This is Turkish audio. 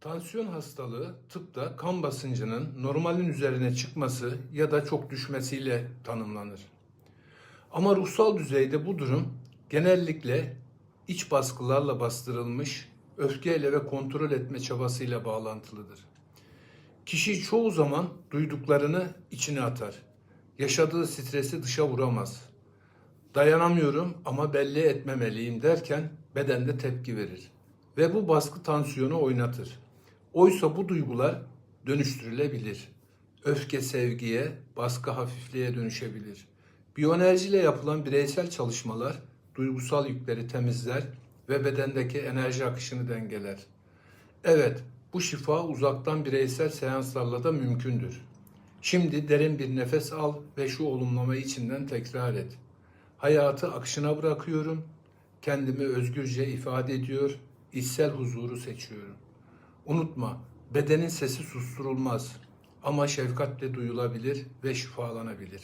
Tansiyon hastalığı tıpta kan basıncının normalin üzerine çıkması ya da çok düşmesiyle tanımlanır. Ama ruhsal düzeyde bu durum genellikle iç baskılarla bastırılmış öfkeyle ve kontrol etme çabasıyla bağlantılıdır. Kişi çoğu zaman duyduklarını içine atar. Yaşadığı stresi dışa vuramaz. Dayanamıyorum ama belli etmemeliyim derken bedende tepki verir. Ve bu baskı tansiyonu oynatır. Oysa bu duygular dönüştürülebilir. Öfke sevgiye, baskı hafifliğe dönüşebilir. Biyoenerjiyle yapılan bireysel çalışmalar duygusal yükleri temizler ve bedendeki enerji akışını dengeler. Evet, bu şifa uzaktan bireysel seanslarla da mümkündür. Şimdi derin bir nefes al ve şu olumlamayı içinden tekrar et. Hayatı akışına bırakıyorum. Kendimi özgürce ifade ediyor. içsel huzuru seçiyorum. Unutma, bedenin sesi susturulmaz ama şefkatle duyulabilir ve şifalanabilir.